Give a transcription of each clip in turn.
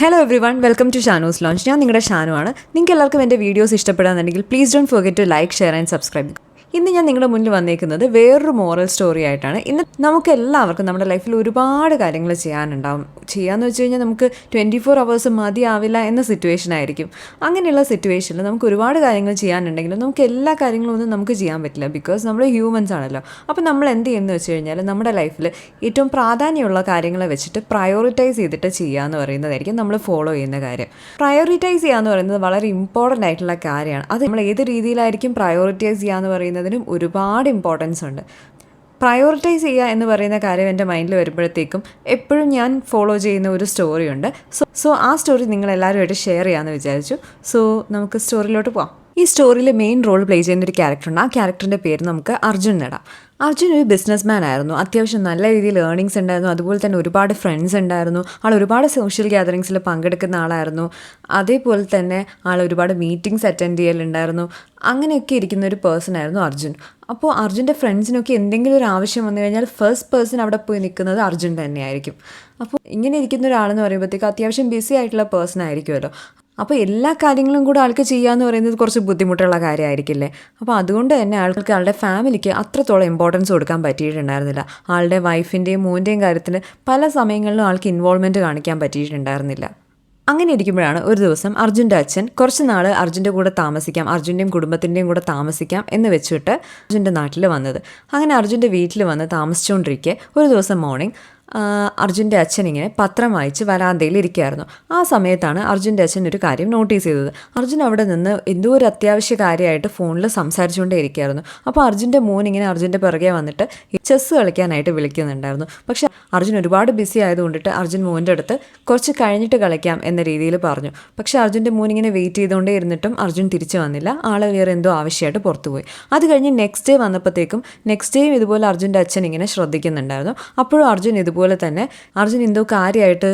Hello everyone welcome to Shanos lounge ഞാൻ നിങ്ങളുടെ ഷാനു ആണ്. നിങ്ങൾക്ക് എല്ലാവർക്കും എന്റെ videos ഇഷ്ടപ്പെടാന്നുണ്ടെങ്കിൽ please don't forget to like share and subscribe ഇന്ന് ഞാൻ നിങ്ങളുടെ മുന്നിൽ വന്നേക്കുന്നത് വേറൊരു മോറൽ സ്റ്റോറി ആയിട്ടാണ്. ഇന്ന് നമുക്ക് എല്ലാവർക്കും നമ്മുടെ ലൈഫിൽ ഒരുപാട് കാര്യങ്ങൾ ചെയ്യാനുണ്ടാവും. ചെയ്യാന്ന് വെച്ച് കഴിഞ്ഞാൽ നമുക്ക് ട്വന്റി ഫോർ അവേഴ്സ് മതിയാവില്ല എന്ന സിറ്റുവേഷൻ ആയിരിക്കും. അങ്ങനെയുള്ള സിറ്റുവേഷനിൽ നമുക്ക് ഒരുപാട് കാര്യങ്ങൾ ചെയ്യാനുണ്ടെങ്കിലും നമുക്ക് എല്ലാ കാര്യങ്ങളും ഒന്നും നമുക്ക് ചെയ്യാൻ പറ്റില്ല. ബിക്കോസ് നമ്മൾ ഹ്യൂമൻസ് ആണല്ലോ. അപ്പോൾ നമ്മൾ എന്ത് ചെയ്യുന്നത് വെച്ച് കഴിഞ്ഞാൽ നമ്മുടെ ലൈഫിൽ ഏറ്റവും പ്രാധാന്യമുള്ള കാര്യങ്ങളെ വെച്ചിട്ട് പ്രയോറിറ്റൈസ് ചെയ്തിട്ട് ചെയ്യുക എന്ന് പറയുന്നതായിരിക്കും നമ്മൾ ഫോളോ ചെയ്യുന്ന കാര്യം. പ്രയോറിറ്റൈസ് ചെയ്യുക എന്ന് പറയുന്നത് വളരെ ഇമ്പോർട്ടന്റ് ആയിട്ടുള്ള കാര്യമാണ്. അത് നമ്മൾ ഏത് രീതിയിലായിരിക്കും പ്രയോറിറ്റൈസ് ചെയ്യുക എന്ന് പറയുന്നതിനും ഒരുപാട് ഇമ്പോർട്ടൻസ് ഉണ്ട്. പ്രയോറിറ്റൈസ് ചെയ്യുക എന്ന് പറയുന്ന കാര്യം എന്റെ മൈൻഡിൽ വരുമ്പോഴത്തേക്കും എപ്പോഴും ഞാൻ ഫോളോ ചെയ്യുന്ന ഒരു സ്റ്റോറിയുണ്ട് സോ സോ ആ സ്റ്റോറി നിങ്ങൾ എല്ലാവരുമായിട്ട് ഷെയർ ചെയ്യാമെന്ന് വിചാരിച്ചു. സോ നമുക്ക് സ്റ്റോറിയിലോട്ട് പോവാം. ഈ സ്റ്റോറിയിൽ മെയിൻ റോൾ പ്ലേ ചെയ്യുന്ന ഒരു ക്യാരക്ടറുണ്ട് ആ ക്യാരക്ടറിന്റെ പേര് നമുക്ക് അർജുൻ നേടാം. അർജുൻ ഒരു ബിസിനസ് മാൻ ആയിരുന്നു. അത്യാവശ്യം നല്ല രീതിയിൽ ഏർണിങ്സ് ഉണ്ടായിരുന്നു. അതുപോലെ തന്നെ ഒരുപാട് ഫ്രണ്ട്സ് ഉണ്ടായിരുന്നു. ആൾ ഒരുപാട് സോഷ്യൽ ഗ്യാതറിങ്സിൽ പങ്കെടുക്കുന്ന ആളായിരുന്നു. അതേപോലെ തന്നെ ആൾ ഒരുപാട് മീറ്റിംഗ്സ് അറ്റൻഡ് ചെയ്യലുണ്ടായിരുന്നു. അങ്ങനെയൊക്കെ ഇരിക്കുന്ന ഒരു പേഴ്സൺ ആയിരുന്നു അർജുൻ. അപ്പോൾ അർജുന്റെ ഫ്രണ്ട്സിനൊക്കെ എന്തെങ്കിലും ഒരു ആവശ്യം വന്നു കഴിഞ്ഞാൽ ഫസ്റ്റ് പേഴ്സൺ അവിടെ പോയി നിൽക്കുന്നത് അർജുൻ തന്നെയായിരിക്കും. അപ്പോൾ ഇങ്ങനെ ഇരിക്കുന്ന ഒരാളെന്ന് പറയുമ്പോഴത്തേക്ക് അത്യാവശ്യം ബിസി ആയിട്ടുള്ള പേഴ്സൺ ആയിരിക്കുമല്ലോ. അപ്പോൾ എല്ലാ കാര്യങ്ങളും കൂടെ ആൾക്ക് ചെയ്യാന്ന് പറയുന്നത് കുറച്ച് ബുദ്ധിമുട്ടുള്ള കാര്യമായിരിക്കില്ലേ അപ്പോൾ അതുകൊണ്ട് തന്നെ ആൾക്ക് ആളുടെ ഫാമിലിക്ക് അത്രത്തോളം ഇമ്പോർട്ടൻസ് കൊടുക്കാൻ പറ്റിയിട്ടുണ്ടായിരുന്നില്ല. ആളുടെ വൈഫിന്റെയും മോന്റെയും കാര്യത്തിൽ പല സമയങ്ങളിലും ആൾക്ക് ഇൻവോൾവ്മെന്റ് കാണിക്കാൻ പറ്റിയിട്ടുണ്ടായിരുന്നില്ല. അങ്ങനെ ഇരിക്കുമ്പോഴാണ് ഒരു ദിവസം അർജുന്റെ അച്ഛൻ കുറച്ച് നാൾ അർജുന്റെ കൂടെ താമസിക്കാം അർജുന്റെയും കുടുംബത്തിന്റെയും കൂടെ താമസിക്കാം എന്ന് വെച്ചിട്ട് അർജുന്റെ നാട്ടിൽ വന്നത്. അങ്ങനെ അർജുന്റെ വീട്ടിൽ വന്ന് താമസിച്ചുകൊണ്ടിരിക്കെ ഒരു ദിവസം മോർണിംഗ് അർജുന്റെ അച്ഛൻ ഇങ്ങനെ പത്രം വായിച്ച് വരാന്തയിൽ ഇരിക്കുകയായിരുന്നു. ആ സമയത്താണ് അർജുന്റെ അച്ഛൻ ഒരു കാര്യം നോട്ടീസ് ചെയ്തത്. അർജുൻ അവിടെ നിന്ന് എന്തോ ഒരു അത്യാവശ്യ കാര്യമായിട്ട് ഫോണിൽ സംസാരിച്ചുകൊണ്ടേ ഇരിക്കുകയായിരുന്നു. അപ്പോൾ അർജുന്റെ മോൻ ഇങ്ങനെ അർജുന്റെ പിറകെ വന്നിട്ട് ചെസ്സ് കളിക്കാനായിട്ട് വിളിക്കുന്നുണ്ടായിരുന്നു. പക്ഷെ അർജുൻ ഒരുപാട് ബിസി ആയതുകൊണ്ടിട്ട് അർജുൻ മോന്റെ അടുത്ത് കുറച്ച് കഴിഞ്ഞിട്ട് കളിക്കാം എന്ന രീതിയിൽ പറഞ്ഞു. പക്ഷെ അർജുന്റെ മോൻ ഇങ്ങനെ വെയിറ്റ് ചെയ്തുകൊണ്ടേ ഇരുന്നിട്ടും അർജുൻ തിരിച്ചു വന്നില്ല. ആൾ വേറെ എന്തോ ആവശ്യമായിട്ട് പുറത്തുപോയി. അത് കഴിഞ്ഞ് നെക്സ്റ്റ് ഡേ വന്നപ്പോഴത്തേക്കും നെക്സ്റ്റ് ഡേയും ഇതുപോലെ അർജുന്റെ അച്ഛൻ ഇങ്ങനെ ശ്രദ്ധിക്കുന്നുണ്ടായിരുന്നു. അപ്പോഴും അർജുൻ ഇതുപോലെ തന്നെ അർജുൻ എന്തോ കാര്യമായിട്ട്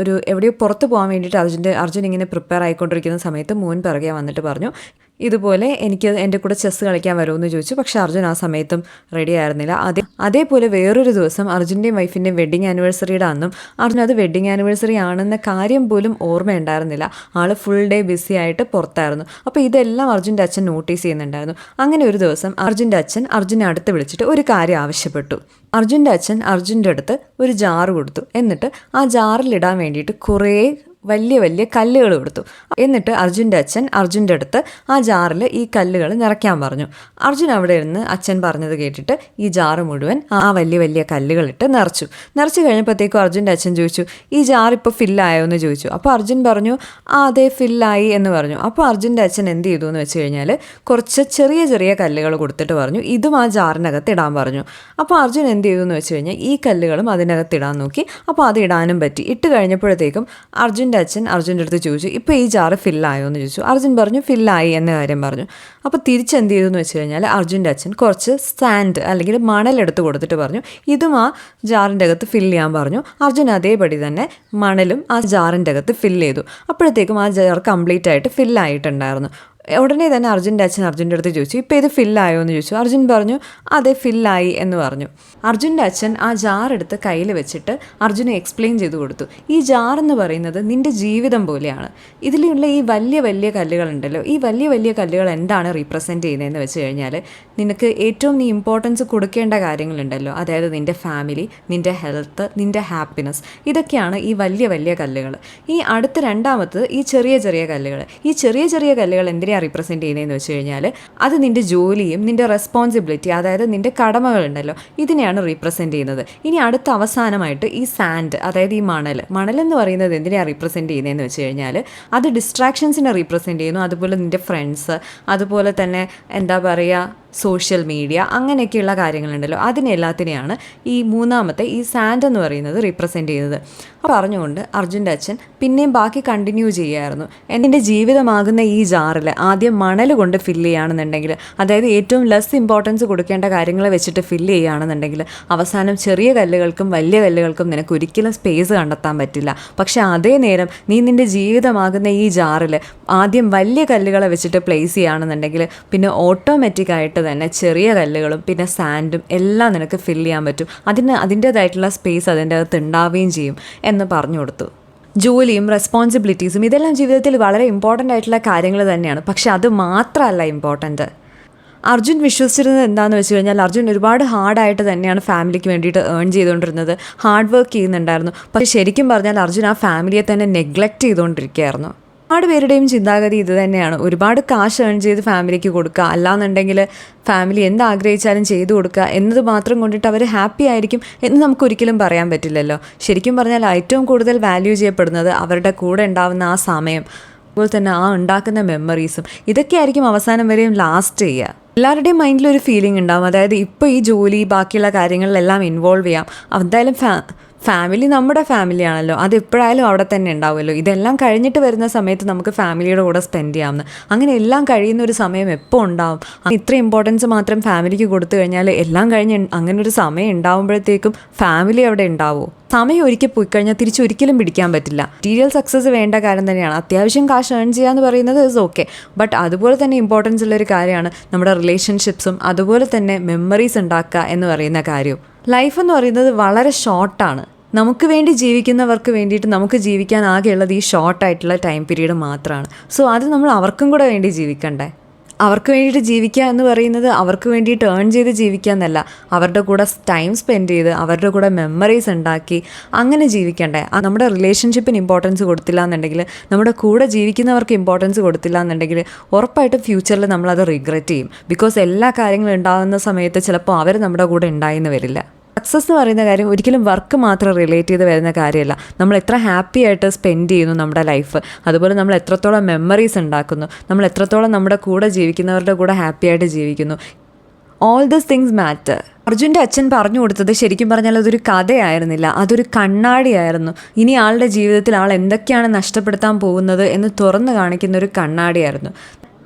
ഒരു എവിടെയോ പുറത്ത് പോകാൻ വേണ്ടിയിട്ട് അർജുന്റെ അർജുൻ ഇങ്ങനെ പ്രിപ്പയർ ആയിക്കൊണ്ടിരിക്കുന്ന സമയത്ത് മോൻ പിറകെ വന്നിട്ട് പറഞ്ഞു ഇതുപോലെ എനിക്ക് എന്റെ കൂടെ ചെസ് കളിക്കാൻ വരുമെന്ന് ചോദിച്ചു. പക്ഷെ അർജുൻ ആ സമയത്തും റെഡി ആയിരുന്നില്ല. അതേ അതേപോലെ വേറൊരു ദിവസം അർജുന്റെയും വൈഫിന്റെയും വെഡിങ് ആനിവേഴ്സറിയുടെ അന്നും അർജുൻ അത് വെഡിങ് ആനിവേഴ്സറി ആണെന്ന കാര്യം പോലും ഓർമ്മയുണ്ടായിരുന്നില്ല. ആൾ ഫുൾ ഡേ ബിസി ആയിട്ട് പുറത്തായിരുന്നു. അപ്പോൾ ഇതെല്ലാം അർജുന്റെ അച്ഛൻ നോട്ടീസ് ചെയ്യുന്നുണ്ടായിരുന്നു. അങ്ങനെ ഒരു ദിവസം അർജുന്റെ അച്ഛൻ അർജുനെ അടുത്ത് വിളിച്ചിട്ട് ഒരു കാര്യം ആവശ്യപ്പെട്ടു. അർജുന്റെ അച്ഛൻ അർജുന്റെ അടുത്ത് ഒരു ജാറ് കൊടുത്തു. എന്നിട്ട് ആ ജാറിലിടാൻ വേണ്ടിയിട്ട് കുറേ വലിയ വലിയ കല്ലുകൾ കൊടുത്തു എന്നിട്ട് അർജുന്റെ അച്ഛൻ അർജുന്റെ അടുത്ത് ആ ജാറിൽ ഈ കല്ലുകൾ നിറയ്ക്കാൻ പറഞ്ഞു. അർജുൻ അവിടെ ഇരുന്ന് അച്ഛൻ പറഞ്ഞത് കേട്ടിട്ട് ഈ ജാറ് മുഴുവൻ ആ വലിയ വലിയ കല്ലുകളിട്ട് നിറച്ചു. നിറച്ചു കഴിഞ്ഞപ്പോഴത്തേക്കും അർജുന്റെ അച്ഛൻ ചോദിച്ചു ഈ ജാർ ഇപ്പോൾ ഫില്ലായോ? എന്ന് ചോദിച്ചു. അപ്പോൾ അർജുൻ പറഞ്ഞു ആ അതെ ഫില്ലായി എന്ന് പറഞ്ഞു. അപ്പോൾ അർജുന്റെ അച്ഛൻ എന്ത് ചെയ്തു എന്ന് വെച്ച് കഴിഞ്ഞാൽ കുറച്ച് ചെറിയ ചെറിയ കല്ലുകൾ കൊടുത്തിട്ട് പറഞ്ഞു ഇതും ആ ജാറിനകത്ത് ഇടാൻ പറഞ്ഞു. അപ്പോൾ അർജുൻ എന്ത് ചെയ്തു എന്ന് വെച്ച് കഴിഞ്ഞാൽ ഈ കല്ലുകളും അതിനകത്ത് ഇടാൻ നോക്കി. അപ്പോൾ അത് ഇടാനും പറ്റി. ഇട്ട് കഴിഞ്ഞപ്പോഴത്തേക്കും അർജുൻ അർജുന്റെ അച്ഛൻ അർജുന്റെ അടുത്ത് ചോദിച്ചു ഇപ്പോൾ ഈ ജാറ് ഫില്ലായോ? എന്ന് ചോദിച്ചു. അർജുൻ പറഞ്ഞു ഫില്ലായി എന്ന കാര്യം പറഞ്ഞു. അപ്പോൾ തിരിച്ച് എന്ത് ചെയ്തു എന്ന് വെച്ച് കഴിഞ്ഞാൽ അർജുന്റെ അച്ഛൻ കുറച്ച് സാൻഡ് അല്ലെങ്കിൽ മണലെടുത്ത് കൊടുത്തിട്ട് പറഞ്ഞു. ഇതും ആ ജാറിന്റെ അകത്ത് ഫില്ല് ചെയ്യാൻ പറഞ്ഞു. അർജുൻ അതേപടി തന്നെ മണലും ആ ജാറിന്റെ അകത്ത് ഫില്ല് ചെയ്തു. അപ്പോഴത്തേക്കും ആ ജാർ കംപ്ലീറ്റ് ആയിട്ട് ഫില്ലായിട്ടുണ്ടായിരുന്നു. ഉടനെ തന്നെ അർജുന്റെ അച്ഛൻ അർജുന്റെ അടുത്ത് ചോദിച്ചു ഇപ്പോൾ ഇത് ഫില്ലായോ എന്ന് ചോദിച്ചു. അർജുൻ പറഞ്ഞു അതെ ഫില്ലായി എന്ന് പറഞ്ഞു. അർജുന്റെ അച്ഛൻ ആ ജാർ എടുത്ത് കയ്യിൽ വെച്ചിട്ട് അർജുനെ എക്സ്പ്ലെയിൻ ചെയ്തു കൊടുത്തു. ഈ ജാർ എന്ന് പറയുന്നത് നിന്റെ ജീവിതം പോലെയാണ്. ഇതിലുള്ള ഈ വലിയ വലിയ കല്ലുകളുണ്ടല്ലോ ഈ വലിയ വലിയ കല്ലുകൾ എന്താണ് റീപ്രസെന്റ് ചെയ്യുന്നതെന്ന് വെച്ച് കഴിഞ്ഞാൽ നിനക്ക് ഏറ്റവും നീ ഇമ്പോർട്ടൻസ് കൊടുക്കേണ്ട കാര്യങ്ങളുണ്ടല്ലോ. അതായത് നിന്റെ ഫാമിലി നിന്റെ ഹെൽത്ത് നിന്റെ ഹാപ്പിനെസ് ഇതൊക്കെയാണ് ഈ വലിയ വലിയ കല്ലുകൾ. ഈ അടുത്ത രണ്ടാമത്തത് ഈ ചെറിയ ചെറിയ കല്ലുകൾ. ഈ ചെറിയ ചെറിയ കല്ലുകൾ എന്തിനാണ് റിപ്രസെന്റ് ചെയ്യുന്നതെന്ന് വെച്ച് കഴിഞ്ഞാൽ അത് നിന്റെ ജോലിയും നിന്റെ റെസ്പോൺസിബിലിറ്റി അതായത് നിന്റെ കടമകളുണ്ടല്ലോ ഇതിനെയാണ് റീപ്രസെന്റ് ചെയ്യുന്നത്. ഇനി അടുത്ത അവസാനമായിട്ട് ഈ സാൻഡ് അതായത് ഈ മണൽ മണൽ എന്ന് പറയുന്നത് എന്തിനാണ് റീപ്രസെന്റ് ചെയ്യുന്നതെന്ന് വെച്ച് കഴിഞ്ഞാൽ അത് ഡിസ്ട്രാക്ഷൻസിനെ റീപ്രസെന്റ് ചെയ്യുന്നു. അതുപോലെ നിന്റെ ഫ്രണ്ട്സ് അതുപോലെ തന്നെ എന്താ പറയുക സോഷ്യൽ മീഡിയ അങ്ങനെയൊക്കെയുള്ള കാര്യങ്ങളുണ്ടല്ലോ. അതിനെല്ലാത്തിനെയാണ് ഈ മൂന്നാമത്തെ ഈ സാൻഡ് എന്ന് പറയുന്നത് റീപ്രസെന്റ് ചെയ്യുന്നത്. പറഞ്ഞുകൊണ്ട് അർജുന്റെ അച്ഛൻ പിന്നെയും ബാക്കി കണ്ടിന്യൂ ചെയ്യുമായിരുന്നു എന്റെ ജീവിതമാകുന്ന ഈ ജാറിൽ ആദ്യം മണൽ കൊണ്ട് ഫില്ല് ചെയ്യുകയാണെന്നുണ്ടെങ്കിൽ അതായത് ഏറ്റവും ലെസ് ഇമ്പോർട്ടൻസ് കൊടുക്കേണ്ട കാര്യങ്ങൾ വെച്ചിട്ട് ഫില്ല് ചെയ്യുകയാണെന്നുണ്ടെങ്കിൽ അവസാനം ചെറിയ കല്ലുകൾക്കും വലിയ കല്ലുകൾക്കും നിനക്ക് ഒരിക്കലും സ്പേസ് കണ്ടെത്താൻ പറ്റില്ല. പക്ഷേ അതേ നേരം നീ നിന്റെ ജീവിതമാകുന്ന ഈ ജാറിൽ ആദ്യം വലിയ കല്ലുകളെ വെച്ചിട്ട് പ്ലേസ് ചെയ്യുകയാണെന്നുണ്ടെങ്കിൽ പിന്നെ ഓട്ടോമാറ്റിക്കായിട്ട് തന്നെ ചെറിയ കല്ലുകളും പിന്നെ സാൻഡും എല്ലാം നിനക്ക് ഫില്ല് ചെയ്യാൻ പറ്റും. അതിന് അതിന്റേതായിട്ടുള്ള സ്പേസ് അതിന്റെ അകത്ത് ഉണ്ടാവുകയും ചെയ്യും എന്ന് പറഞ്ഞു കൊടുത്തു. ജോലിയും റെസ്പോൺസിബിലിറ്റീസും ഇതെല്ലാം ജീവിതത്തിൽ വളരെ ഇമ്പോർട്ടന്റ് ആയിട്ടുള്ള കാര്യങ്ങൾ തന്നെയാണ്. പക്ഷെ അത് മാത്രമല്ല ഇമ്പോർട്ടന്റ് അർജുൻ വിശ്വസിച്ചിരുന്നത് എന്താണെന്ന് വെച്ച് കഴിഞ്ഞാൽ അർജുൻ ഒരുപാട് ഹാർഡായിട്ട് തന്നെയാണ് ഫാമിലിക്ക് വേണ്ടിയിട്ട് ഏൺ ചെയ്തുകൊണ്ടിരുന്നത്. ഹാർഡ് വർക്ക് ചെയ്യുന്നുണ്ടായിരുന്നു. പക്ഷേ ശരിക്കും പറഞ്ഞാൽ അർജുൻ ആ ഫാമിലിയെ തന്നെ നെഗ്ലക്റ്റ് ചെയ്തുകൊണ്ടിരിക്കുകയായിരുന്നു. ഒരുപാട് പേരുടെയും ചിന്താഗതി ഇത് തന്നെയാണ്. ഒരുപാട് കാശ് ഏൺ ചെയ്ത് ഫാമിലിക്ക് കൊടുക്കുക. അല്ലാന്നുണ്ടെങ്കിൽ ഫാമിലി എന്ത് ആഗ്രഹിച്ചാലും ചെയ്തു കൊടുക്കുക. എന്നത് മാത്രം കൊണ്ടിട്ട് അവർ ഹാപ്പി ആയിരിക്കും എന്ന് നമുക്ക് ഒരിക്കലും പറയാൻ പറ്റില്ലല്ലോ. ശരിക്കും പറഞ്ഞാൽ ഏറ്റവും കൂടുതൽ വാല്യൂ ചെയ്യപ്പെടുന്നത് അവരുടെ കൂടെ ഉണ്ടാവുന്ന ആ സമയം അതുപോലെ തന്നെ ആ ഉണ്ടാക്കുന്ന മെമ്മറീസും ഇതൊക്കെ ആയിരിക്കും അവസാനം വരെയും ലാസ്റ്റ് ചെയ്യുക. എല്ലാവരുടെയും മൈൻഡിൽ ഒരു ഫീലിംഗ് ഉണ്ടാവും. അതായത് ഇപ്പോൾ ഈ ജോലി ബാക്കിയുള്ള കാര്യങ്ങളിലെല്ലാം ഇൻവോൾവ് ചെയ്യാം. എന്തായാലും ഫാ ഫാമിലി നമ്മുടെ ഫാമിലി ആണല്ലോ. അത് എപ്പോഴായാലും അവിടെ തന്നെ ഉണ്ടാവുമല്ലോ. ഇതെല്ലാം കഴിഞ്ഞിട്ട് വരുന്ന സമയത്ത് നമുക്ക് ഫാമിലിയുടെ കൂടെ സ്പെൻഡ് ചെയ്യാമെന്ന് അങ്ങനെ എല്ലാം കഴിയുന്ന ഒരു സമയം എപ്പോൾ ഉണ്ടാവും? ഇത്ര ഇമ്പോർട്ടൻസ് മാത്രം ഫാമിലിക്ക് കൊടുത്തു കഴിഞ്ഞാൽ എല്ലാം കഴിഞ്ഞ് അങ്ങനെ ഒരു സമയം ഉണ്ടാവുമ്പോഴത്തേക്കും ഫാമിലി അവിടെ ഉണ്ടാവുമോ സമയം ഒരിക്കൽ പോയി കഴിഞ്ഞാൽ തിരിച്ചൊരിക്കലും പിടിക്കാൻ പറ്റില്ല. മെറ്റീരിയൽ സക്സസ് വേണ്ട കാര്യം തന്നെയാണ്. അത്യാവശ്യം കാശ് ഏൺ ചെയ്യുക എന്ന് പറയുന്നത് ഇസ് ഓക്കെ ബട്ട് അതുപോലെ തന്നെ ഇമ്പോർട്ടൻസ് ഉള്ളൊരു കാര്യമാണ് നമ്മുടെ റിലേഷൻഷിപ്സും അതുപോലെ തന്നെ മെമ്മറീസ് ഉണ്ടാക്കുക എന്ന് പറയുന്ന കാര്യവും ലൈഫ് എന്ന് പറയുന്നത് വളരെ ഷോർട്ടാണ് നമുക്ക് വേണ്ടി ജീവിക്കുന്നവർക്ക് വേണ്ടിയിട്ട് നമുക്ക് ജീവിക്കാൻ ആകെയുള്ളത് ഈ ഷോർട്ടായിട്ടുള്ള ടൈം പീരീഡ് മാത്രമാണ് സോ അത് നമ്മൾ അവർക്കും കൂടെ വേണ്ടി ജീവിക്കണ്ടേ? അവർക്ക് വേണ്ടിയിട്ട് ജീവിക്കുക എന്ന് പറയുന്നത് അവർക്ക് വേണ്ടിയിട്ട് ഏൺ ചെയ്ത് ജീവിക്കുക എന്നല്ല. അവരുടെ കൂടെ ടൈം സ്പെൻഡ് ചെയ്ത് അവരുടെ കൂടെ മെമ്മറീസ് ഉണ്ടാക്കി അങ്ങനെ ജീവിക്കണ്ടേ. നമ്മുടെ റിലേഷൻഷിപ്പിന് ഇമ്പോർട്ടൻസ് കൊടുത്തില്ല എന്നുണ്ടെങ്കിൽ നമ്മുടെ കൂടെ ജീവിക്കുന്നവർക്ക് ഇമ്പോർട്ടൻസ് കൊടുത്തില്ല എന്നുണ്ടെങ്കിൽ ഉറപ്പായിട്ടും ഫ്യൂച്ചറിൽ നമ്മളത് റിഗ്രറ്റ് ചെയ്യും. ബിക്കോസ് എല്ലാ കാര്യങ്ങളും ഉണ്ടാകുന്ന സമയത്ത് ചിലപ്പോൾ അവർ നമ്മുടെ കൂടെ ഉണ്ടായിന്ന് വരില്ല. സക്സസ് എന്ന് പറയുന്ന കാര്യം ഒരിക്കലും വർക്ക് മാത്രം റിലേറ്റ് ചെയ്ത് വരുന്ന കാര്യമല്ല. നമ്മൾ എത്ര ഹാപ്പി ആയിട്ട് സ്പെൻഡ് ചെയ്യുന്നു നമ്മുടെ ലൈഫ് അതുപോലെ നമ്മൾ എത്രത്തോളം മെമ്മറീസ് ഉണ്ടാക്കുന്നു. നമ്മൾ എത്രത്തോളം നമ്മുടെ കൂടെ ജീവിക്കുന്നവരുടെ കൂടെ ഹാപ്പി ആയിട്ട് ജീവിക്കുന്നു. ഓൾ ദിസ് തിങ്സ് മാറ്റർ അർജുന്റെ അച്ഛൻ പറഞ്ഞു കൊടുത്തത് ശരിക്കും പറഞ്ഞാൽ അതൊരു കഥയായിരുന്നില്ല. അതൊരു കണ്ണാടിയായിരുന്നു. ഇനി ആളുടെ ജീവിതത്തിൽ ആൾ എന്തൊക്കെയാണ് നഷ്ടപ്പെടുത്താൻ പോകുന്നത് എന്ന് തുറന്നു കാണിക്കുന്ന ഒരു കണ്ണാടിയായിരുന്നു.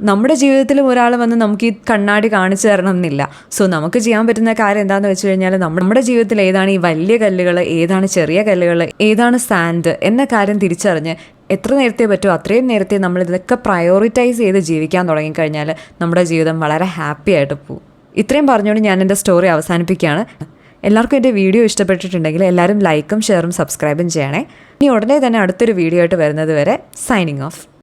നമ്മുടെ ജീവിതത്തിലും ഒരാൾ വന്ന് നമുക്ക് ഈ കണ്ണാടി കാണിച്ചു തരണം എന്നില്ല സോ നമുക്ക് ചെയ്യാൻ പറ്റുന്ന കാര്യം എന്താണെന്ന് വെച്ച് കഴിഞ്ഞാൽ നമ്മുടെ ജീവിതത്തിൽ ഏതാണ് ഈ വലിയ കല്ലുകൾ ഏതാണ് ചെറിയ കല്ലുകൾ ഏതാണ് സാൻഡ് എന്ന കാര്യം തിരിച്ചറിഞ്ഞ് എത്ര നേരത്തെ പറ്റുമോ അത്രയും നേരത്തെ നമ്മൾ ഇതൊക്കെ പ്രയോറിറ്റൈസ് ചെയ്ത് ജീവിക്കാൻ തുടങ്ങിക്കഴിഞ്ഞാൽ നമ്മുടെ ജീവിതം വളരെ ഹാപ്പി ആയിട്ട് പോകും ഇത്രയും പറഞ്ഞുകൊണ്ട് ഞാൻ എന്റെ സ്റ്റോറി അവസാനിപ്പിക്കുകയാണ്. എല്ലാവർക്കും എന്റെ വീഡിയോ ഇഷ്ടപ്പെട്ടിട്ടുണ്ടെങ്കിൽ എല്ലാവരും ലൈക്കും ഷെയറും സബ്സ്ക്രൈബും ചെയ്യണേ. ഇനി ഉടനെ തന്നെ അടുത്തൊരു വീഡിയോ ആയിട്ട് വരുന്നത് വരെ സൈനിങ് ഓഫ്